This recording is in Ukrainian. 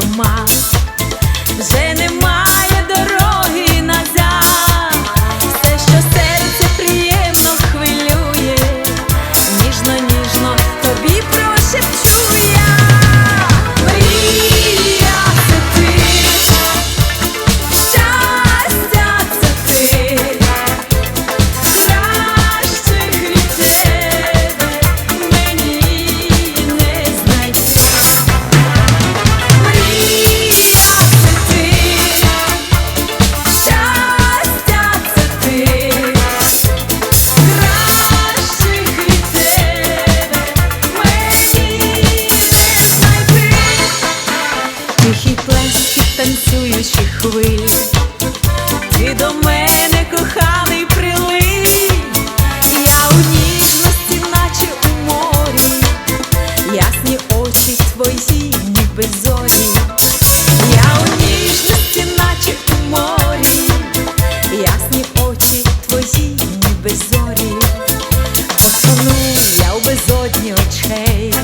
i'm Mars. Zene хвиль, ти до мене коханий прилив, я у ніжності, наче у морі, ясні очі твої, ніби зорі, я у ніжності, наче у морі, ясні очі твої, ніби зорі, посуну я у безодні очей.